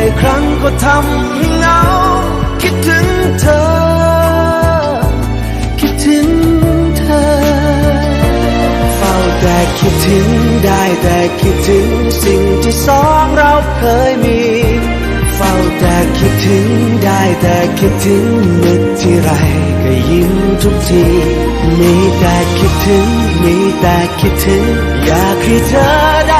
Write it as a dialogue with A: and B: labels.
A: และบ่อยครั้งก็ทำเหงา คิดถึงเธอ คิดถึงเธอ เฝ้าแต่คิดถึงได้แต่คิดถึงสิ่งที่สองเราเคยมีเฝ้าแต่คิดถึงได้แต่คิดถึงนึกที่ไรก็ยิ้มทุกทีมีแต่คิดถึงมีแต่คิดถึง อยากให้เธอได้